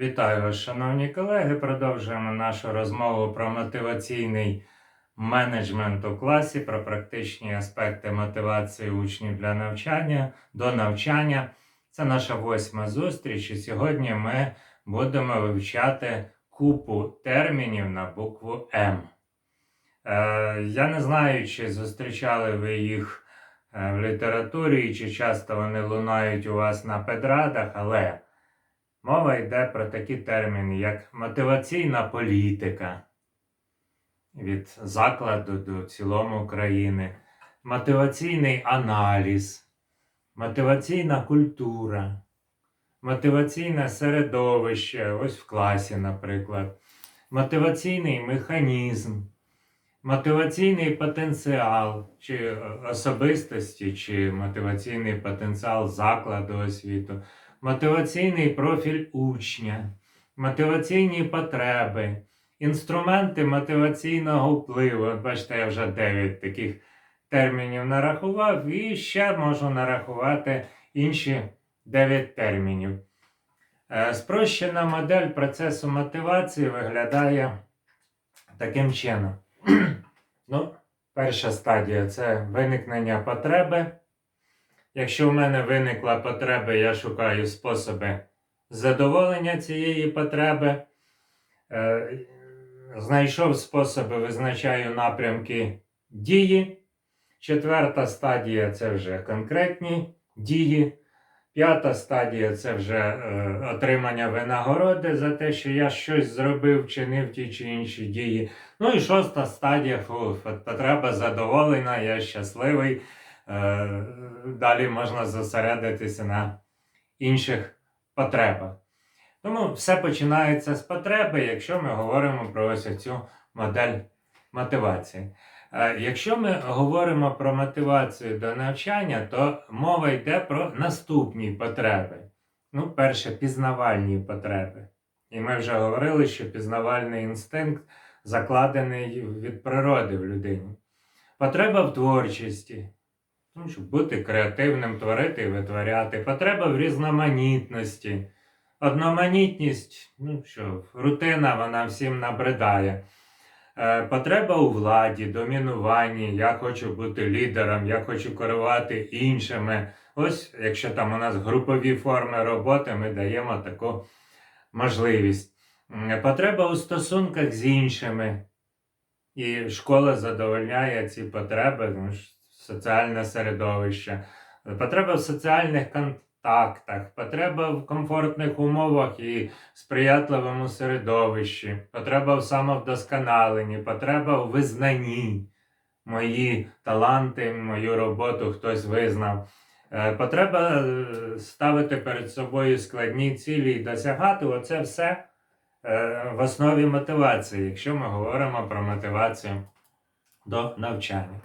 Вітаю вас, шановні колеги. Продовжуємо нашу розмову про мотиваційний менеджмент у класі, про практичні аспекти мотивації учнів для навчання до навчання. Це наша восьма зустріч, і сьогодні ми будемо вивчати купу термінів на букву М. Е, я не знаю, чи зустрічали ви їх е, в літературі, чи часто вони лунають у вас на педрадах, але. Мова йде про такі терміни, як мотиваційна політика від закладу до цілому країни, мотиваційний аналіз, мотиваційна культура, мотиваційне середовище, ось в класі, наприклад, мотиваційний механізм, мотиваційний потенціал чи особистості, чи мотиваційний потенціал закладу освіту мотиваційний профіль учня, мотиваційні потреби, інструменти мотиваційного впливу. От бачите, я вже 9 таких термінів нарахував, і ще можу нарахувати інші 9 термінів. Е, Спрощена модель процесу мотивації виглядає таким чином. ну, перша стадія це виникнення потреби. Якщо в мене виникла потреба, я шукаю способи задоволення цієї потреби. Е, Знайшов способи, визначаю напрямки дії. Четверта стадія це вже конкретні дії. П'ята стадія це вже е, отримання винагороди за те, що я щось зробив, чинив ті чи інші дії. Ну і шоста стадія фу, потреба задоволена, я щасливий. Е, далі можна зосередитися на інших потребах. Тому все починається з потреби, якщо ми говоримо про ось цю модель мотивації. Е, Якщо ми говоримо про мотивацію до навчання, то мова йде про наступні потреби. Ну, перше, пізнавальні потреби. І ми вже говорили, що пізнавальний інстинкт закладений від природи в людині. Потреба в творчості. Ну, щоб бути креативним, творити і витворяти. Потреба в різноманітності. Одноманітність, ну що, рутина, вона всім набридає. Е, потреба у владі, домінуванні. Я хочу бути лідером, я хочу керувати іншими. Ось, якщо там у нас групові форми роботи, ми даємо таку можливість. М, Потреба у стосунках з іншими. І школа задовольняє ці потреби, ну, соціальне середовище, потреба в соціальних контактах, потреба в комфортних умовах і сприятливому середовищі, потреба в самовдосконаленні, потреба в визнанні. Мої таланти, мою роботу хтось визнав. Е, Потреба е, ставити перед собою складні цілі і досягати оце все е, в основі мотивації, якщо ми говоримо про мотивацію до навчання.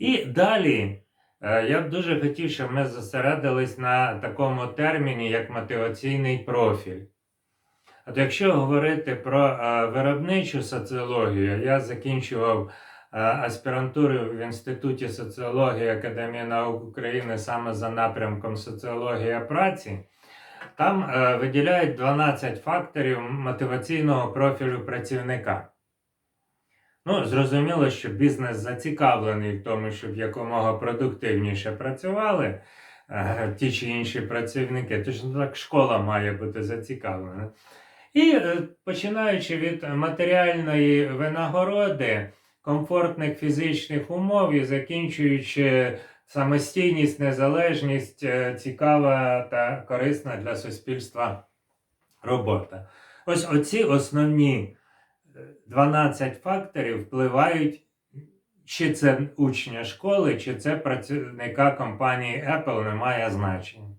І далі е, я б дуже хотів, щоб ми зосередились на такому терміні, як мотиваційний профіль. От якщо говорити про е, виробничу соціологію, я закінчував е, аспірантуру в Інституті соціології Академії наук України саме за напрямком соціологія праці. Там виділяють 12 факторів мотиваційного профілю працівника. Ну, зрозуміло, що бізнес зацікавлений в тому, щоб якомога продуктивніше працювали е, ті чи інші працівники. Точно так школа має бути зацікавлена. І е, починаючи від матеріальної винагороди, комфортних фізичних умов і закінчуючи самостійність, незалежність, е, цікава та корисна для суспільства робота. Ось оці основні 12 факторів впливають, чи це учня школи, чи це працівника компанії Apple не має значення.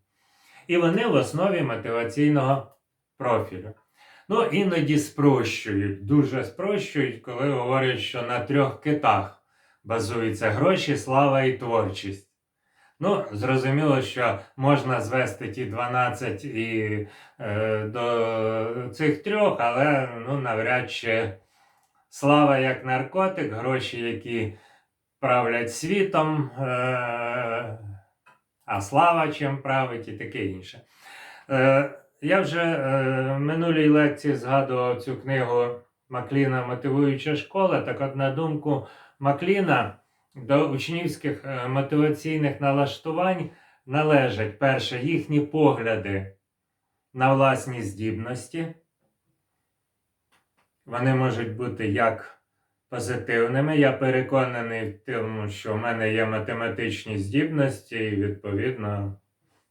І вони в основі мотиваційного профілю. Ну, іноді спрощують, дуже спрощують, коли говорять, що на трьох китах базуються гроші, слава і творчість. Ну, зрозуміло, що можна звести ті 12 і е, до цих трьох, але ну, навряд чи слава як наркотик, гроші, які правлять світом, е, а слава чим править і таке інше. Е, я вже е, в минулій лекції згадував цю книгу Макліна Мотивуюча школа. Так от, на думку Макліна, до учнівських е, мотиваційних налаштувань належать перше їхні погляди на власні здібності. Вони можуть бути як позитивними. Я переконаний в тому, що в мене є математичні здібності, і відповідно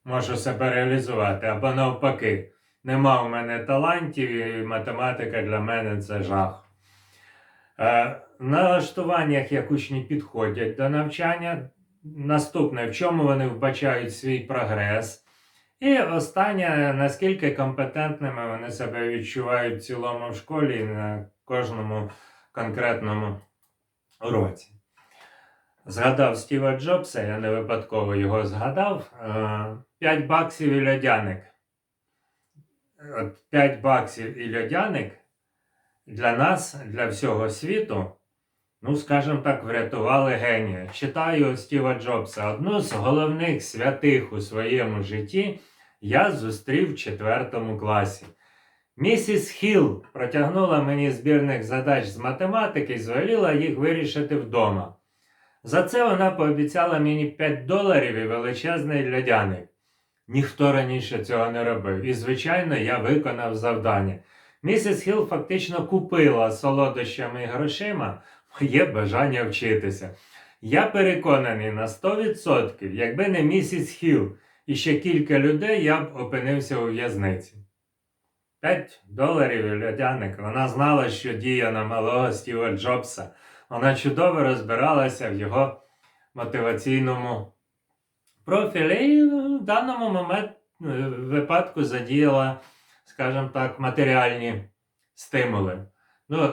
можу себе реалізувати. Або навпаки, нема в мене талантів, і математика для мене це жах. Е, налаштуваннях, як учні підходять до навчання, наступне, в чому вони вбачають свій прогрес. І останнє, наскільки компетентними вони себе відчувають в цілому в школі і на кожному конкретному уроці. Згадав Стіва Джобса, я не випадково його згадав. 5 баксів і льодяник. От 5 баксів і льодяник для нас, для всього світу, ну, скажімо так, врятували генія. Читаю Стіва Джобса. Одну з головних святих у своєму житті я зустрів в четвертому класі. Місіс Хіл протягнула мені збірних задач з математики і звеліла їх вирішити вдома. За це вона пообіцяла мені 5 доларів і величезний льодяник. Ніхто раніше цього не робив, і, звичайно, я виконав завдання. Місіс Хіл фактично купила солодощами і грошима моє бажання вчитися. Я переконаний на 100%, якби не місіс Хіл і ще кілька людей, я б опинився у в'язниці. 5 доларів льодяник. Вона знала, що діє на малого Стіва Джобса. Вона чудово розбиралася в його мотиваційному профілі і в даному момент, е, випадку задіяла, скажімо так, матеріальні стимули. Ну,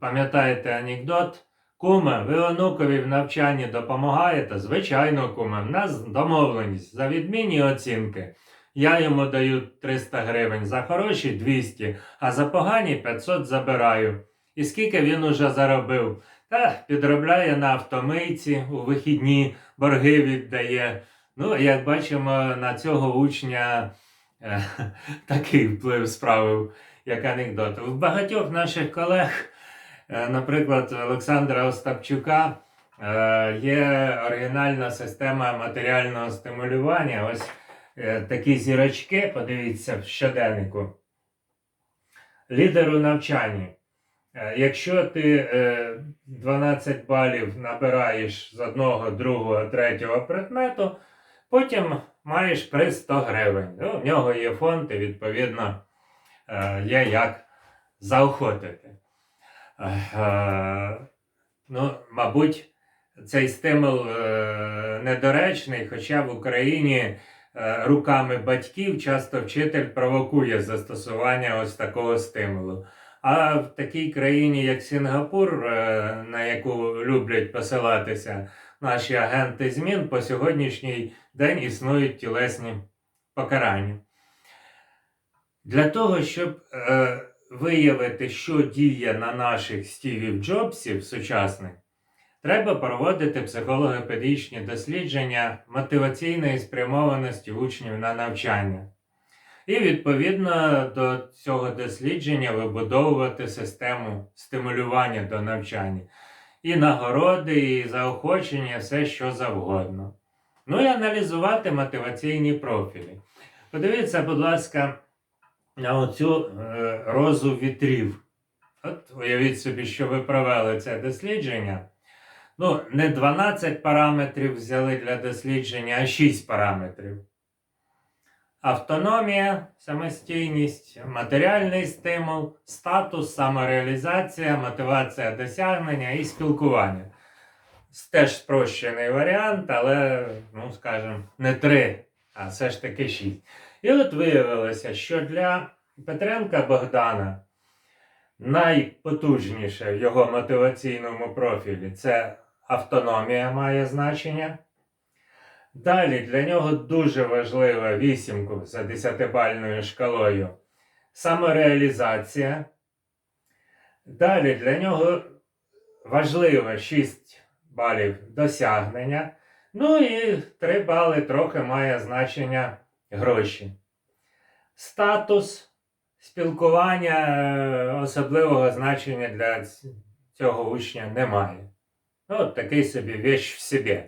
пам'ятаєте анекдот? Куме, ви онукові в навчанні допомагаєте? Звичайно, куме, в нас домовленість за відмінні оцінки. Я йому даю 300 гривень, за хороші 200, а за погані 500 забираю. І скільки він уже заробив? Та підробляє на автомийці, у вихідні борги віддає. Ну, як бачимо, на цього учня е, такий вплив справив, як анекдот. У багатьох наших колег, наприклад, Олександра Остапчука, е, є оригінальна система матеріального стимулювання. Ось е, такі зірочки, подивіться в щоденнику. Лідер у навчанні. Е, Якщо ти е, 12 балів набираєш з одного, другого, третього предмету, потім маєш приз 100 гривень. Ну, в нього є фонд, і відповідно е, є як заохотити. Е, ну, мабуть, цей стимул е, недоречний, хоча в Україні е, руками батьків часто вчитель провокує застосування ось такого стимулу. А в такій країні, як Сінгапур, на яку люблять посилатися наші агенти змін, по сьогоднішній день існують тілесні покарання. Для того, щоб виявити, що діє на наших стівів Джобсів сучасних, треба проводити психолого-педагогічні дослідження мотиваційної спрямованості учнів на навчання. І відповідно до цього дослідження вибудовувати систему стимулювання до навчання. І нагороди, і заохочення, все що завгодно. Ну і аналізувати мотиваційні профілі. Подивіться, будь ласка, на оцю е, розу вітрів. От уявіть собі, що ви провели це дослідження. Ну, не 12 параметрів взяли для дослідження, а 6 параметрів. Автономія, самостійність, матеріальний стимул, статус, самореалізація, мотивація досягнення і спілкування. Теж спрощений варіант, але, ну, скажімо, не три, а все ж таки шість. І от виявилося, що для Петренка Богдана найпотужніше в його мотиваційному профілі це автономія має значення. Далі для нього дуже важлива вісімку за 10-бальною шкалою самореалізація. Далі для нього важливо 6 балів досягнення. Ну і 3 бали трохи має значення гроші. статус, спілкування е, особливого значення для цього учня немає. Ну, от такий собі вещь в собі.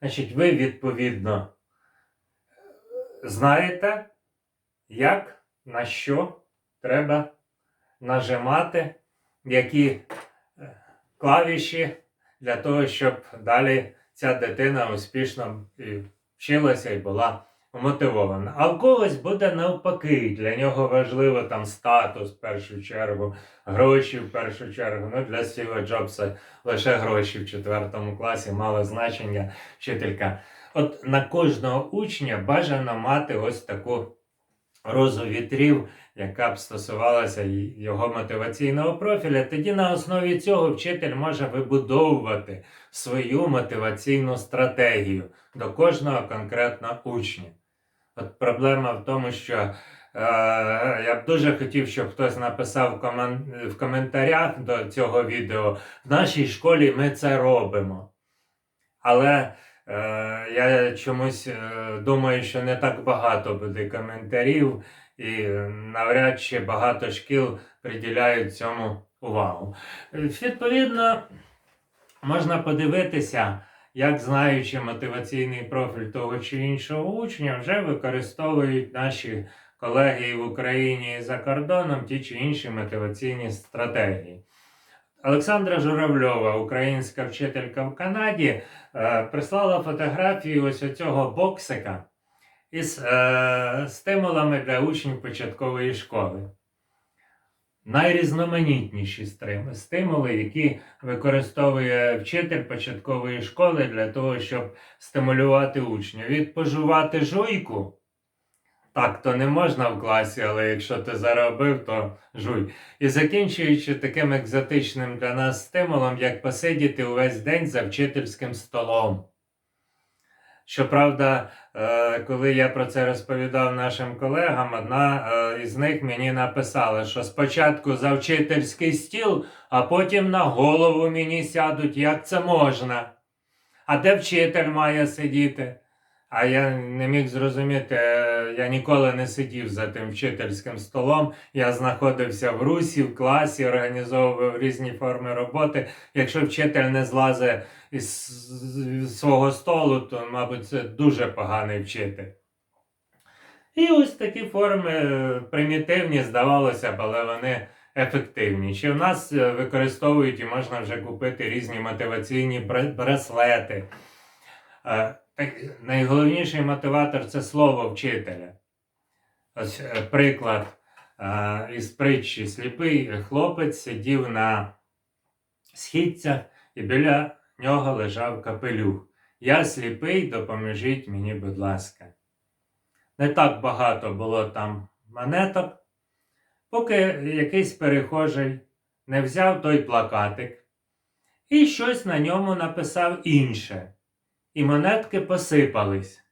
Значить, ви відповідно знаєте, як, на що треба нажимати, які е, клавіші для того, щоб далі ця дитина успішно і вчилася і була мотивована. А в когось буде навпаки, для нього важливо там статус в першу чергу, гроші в першу чергу. Ну, для Стіва Джобса лише гроші в четвертому класі мало значення вчителька. От на кожного учня бажано мати ось таку розу вітрів, яка б стосувалася його мотиваційного профіля. Тоді на основі цього вчитель може вибудовувати свою мотиваційну стратегію до кожного конкретного учня. От проблема в тому, що е, я б дуже хотів, щоб хтось написав в, комен- в коментарях до цього відео. В нашій школі ми це робимо. Але е, я чомусь е, думаю, що не так багато буде коментарів, і навряд чи багато шкіл приділяють цьому увагу. Е, Відповідно, можна подивитися, як знаючи мотиваційний профіль того чи іншого учня, вже використовують наші колеги в Україні і за кордоном ті чи інші мотиваційні стратегії. Олександра Журавльова, українська вчителька в Канаді, е, прислала фотографію ось цього боксика із е, стимулами для учнів початкової школи. Найрізноманітніші стимули, які використовує вчитель початкової школи для того, щоб стимулювати учня. Від пожувати жуйку. Так, то не можна в класі, але якщо ти заробив, то жуй. І закінчуючи таким екзотичним для нас стимулом, як посидіти увесь день за вчительським столом. Щоправда, е, коли я про це розповідав нашим колегам, одна е, із них мені написала, що спочатку за вчительський стіл, а потім на голову мені сядуть, як це можна. А де вчитель має сидіти? А я не міг зрозуміти, е, я ніколи не сидів за тим вчительським столом. Я знаходився в русі, в класі, організовував різні форми роботи. Якщо вчитель не злазить із свого столу, то, мабуть, це дуже поганий вчитель. І ось такі форми е, примітивні, здавалося б, але вони ефективні. Чи в нас е, використовують і можна вже купити різні мотиваційні браслети. Найголовніший мотиватор це слово вчителя. Ось е, приклад е, із притчі. Сліпий хлопець сидів на східцях і біля нього лежав капелюх. Я сліпий, допоможіть мені, будь ласка. Не так багато було там монеток, поки якийсь перехожий не взяв той плакатик і щось на ньому написав інше. І монетки посипались.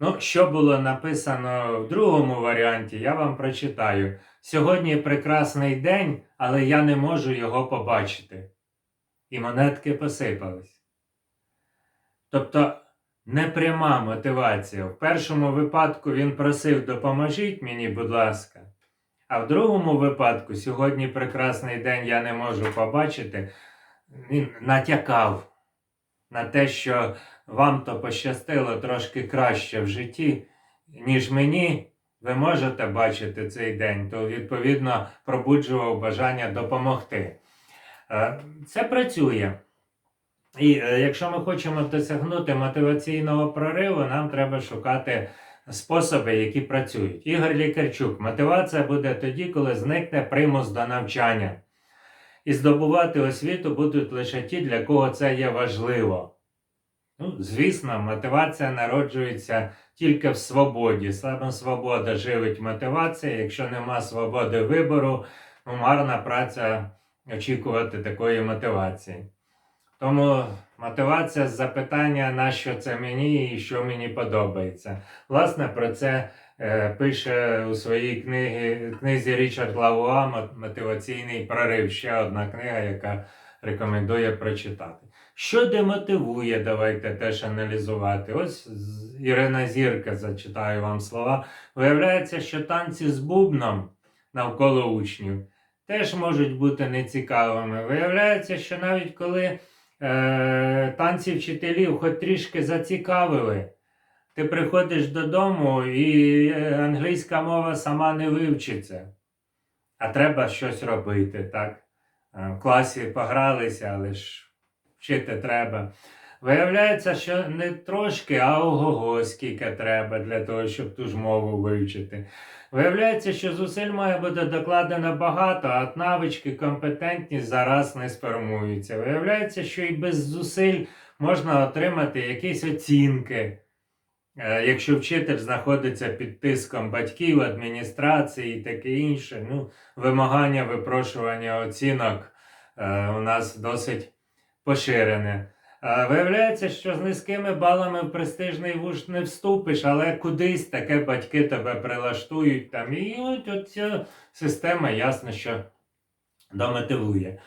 Ну, що було написано в другому варіанті, я вам прочитаю. Сьогодні прекрасний день, але я не можу його побачити. І монетки посипались. Тобто непряма мотивація. В першому випадку він просив допоможіть мені, будь ласка. А в другому випадку, сьогодні прекрасний день я не можу побачити, він натякав на те, що вам то пощастило трошки краще в житті, ніж мені. Ви можете бачити цей день, то відповідно пробуджував бажання допомогти. Е, Це працює. І е, якщо ми хочемо досягнути мотиваційного прориву, нам треба шукати способи, які працюють. Ігор Лікарчук, мотивація буде тоді, коли зникне примус до навчання. І здобувати освіту будуть лише ті, для кого це є важливо. Ну, звісно, мотивація народжується тільки в свободі. Саме свобода живить мотивація. Якщо нема свободи вибору, ну, марна праця очікувати такої мотивації. Тому мотивація з запитання, на що це мені і що мені подобається. Власне, про це пише у своїй книгі, книзі Річард Лавуа Мотиваційний прорив. Ще одна книга, яка рекомендує прочитати. Що демотивує, давайте теж аналізувати. Ось Ірина Зірка, зачитаю вам слова. Виявляється, що танці з бубном навколо учнів теж можуть бути нецікавими. Виявляється, що навіть коли е, танці вчителів хоч трішки зацікавили, ти приходиш додому і е, англійська мова сама не вивчиться. А треба щось робити, так? Е, В класі погралися, але ж вчити треба. Виявляється, що не трошки, а ого-го, скільки треба для того, щоб ту ж мову вивчити. Виявляється, що зусиль має бути докладено багато, а навички, компетентність зараз не сформуються. Виявляється, що і без зусиль можна отримати якісь оцінки. Е, Якщо вчитель знаходиться під тиском батьків, адміністрації і таке інше, ну, вимагання випрошування оцінок е, у нас досить поширене. Е, Виявляється, що з низькими балами в престижний вуш не вступиш, але кудись таке батьки тебе прилаштують там. І от, от ця система ясно, що домотивує.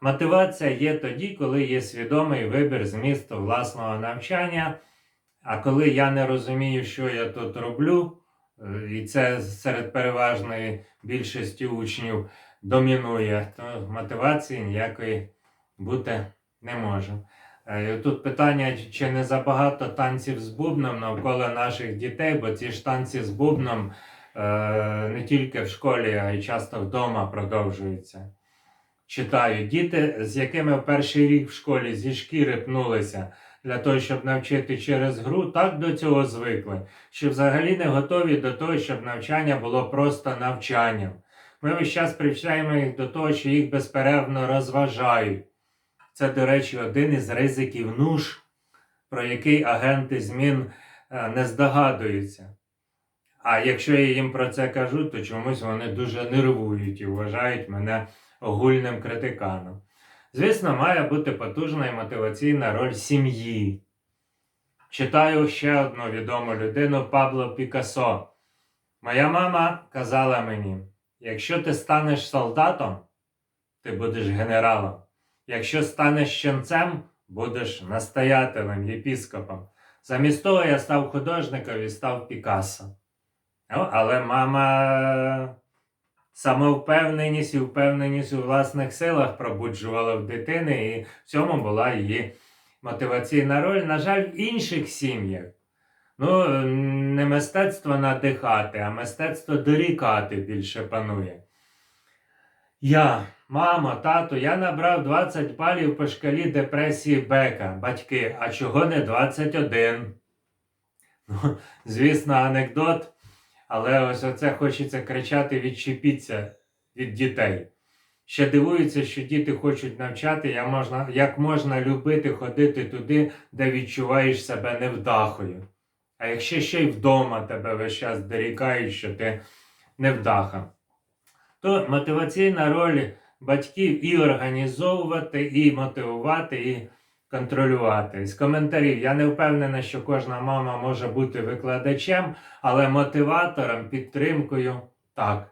Мотивація є тоді, коли є свідомий вибір змісту власного навчання. А коли я не розумію, що я тут роблю, е, і це серед переважної більшості учнів домінує, то мотивації ніякої бути не може. Е, Тут питання, чи не забагато танців з бубном навколо наших дітей, бо ці ж танці з бубном е, не тільки в школі, а й часто вдома продовжуються. Читаю діти, з якими в перший рік в школі зі шкіри пнулися для того, щоб навчити через гру, так до цього звикли, що взагалі не готові до того, щоб навчання було просто навчанням. Ми весь час привчаємо їх до того, що їх безперервно розважають. Це, до речі, один із ризиків нуж, про який агенти змін е, не здогадуються. А якщо я їм про це кажу, то чомусь вони дуже нервують і вважають мене огульним критиканом. Звісно, має бути потужна і мотиваційна роль сім'ї. Читаю ще одну відому людину Пабло Пікассо. Моя мама казала мені: якщо ти станеш солдатом, ти будеш генералом. Якщо станеш ченцем, будеш настоятелем, єпіскопом. Замість того я став художником і став Пікассо. Ну, але мама самовпевненість і впевненість у власних силах пробуджувала в дитини, і в цьому була її мотиваційна роль. На жаль, в інших сім'ях. Ну, не мистецтво надихати, а мистецтво дорікати більше панує. Я, мамо, тато, я набрав 20 балів по шкалі депресії Бека. Батьки, а чого не 21? Ну, звісно, анекдот. Але ось оце хочеться кричати відчепіться від дітей. Ще дивуються, що діти хочуть навчати, як можна, як можна любити ходити туди, де відчуваєш себе невдахою. А якщо ще й вдома тебе весь час дорікають, що ти невдаха, то мотиваційна роль батьків і організовувати, і мотивувати, і контролювати. З коментарів я не впевнена, що кожна мама може бути викладачем, але мотиватором, підтримкою так.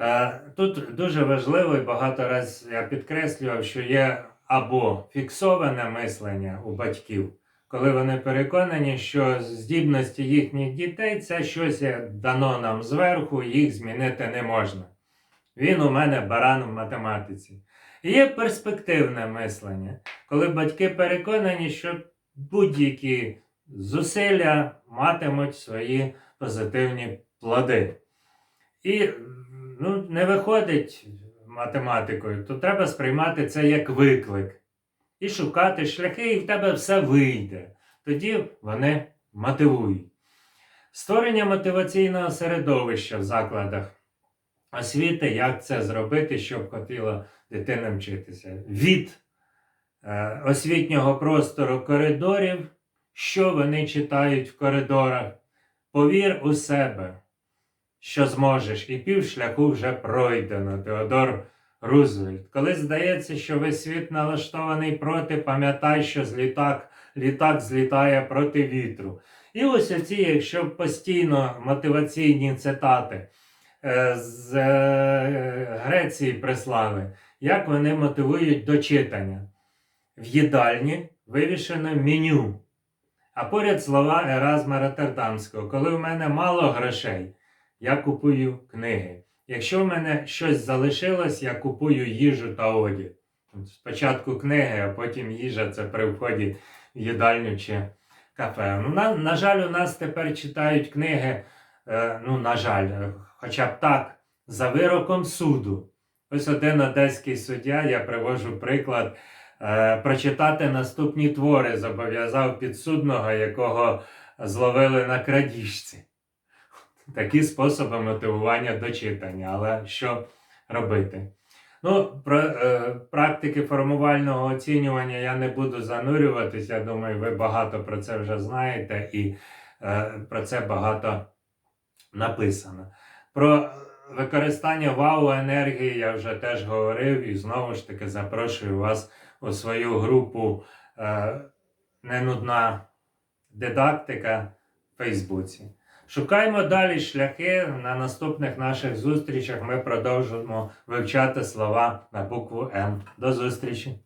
Е, Тут дуже важливо і багато разів я підкреслював, що є або фіксоване мислення у батьків, коли вони переконані, що здібності їхніх дітей це щось дано нам зверху, їх змінити не можна. Він у мене баран в математиці. Є перспективне мислення, коли батьки переконані, що будь-які зусилля матимуть свої позитивні плоди. І ну, не виходить математикою, то треба сприймати це як виклик. І шукати шляхи, і в тебе все вийде. Тоді вони мотивують. Створення мотиваційного середовища в закладах освіти, як це зробити, щоб хотіла дитина вчитися. Від е, освітнього простору коридорів, що вони читають в коридорах. Повір у себе, що зможеш, і пів шляху вже пройдено. Теодор Рузвельт. Коли здається, що весь світ налаштований проти, пам'ятай, що злітак, літак злітає проти вітру. І ось оці, якщо постійно мотиваційні цитати з е, Греції прислали, як вони мотивують до читання. В їдальні вивішено меню, а поряд слова Еразма Роттердамського. Коли в мене мало грошей, я купую книги. Якщо в мене щось залишилось, я купую їжу та одяг. Спочатку книги, а потім їжа це при вході в їдальню чи кафе. Ну, на, на жаль, у нас тепер читають книги, е, ну, на жаль, е, хоча б так, за вироком суду. Ось один одеський суддя, я привожу приклад, е, прочитати наступні твори зобов'язав підсудного, якого зловили на крадіжці. Такі способи мотивування до читання, але що робити? Ну, про е, практики формувального оцінювання я не буду занурюватись. Я думаю, ви багато про це вже знаєте, і е, про це багато написано. Про використання вау-енергії я вже теж говорив, і знову ж таки запрошую вас у свою групу е, Ненудна дидактика в Фейсбуці. Шукаємо далі шляхи. На наступних наших зустрічах ми продовжимо вивчати слова на букву М. До зустрічі!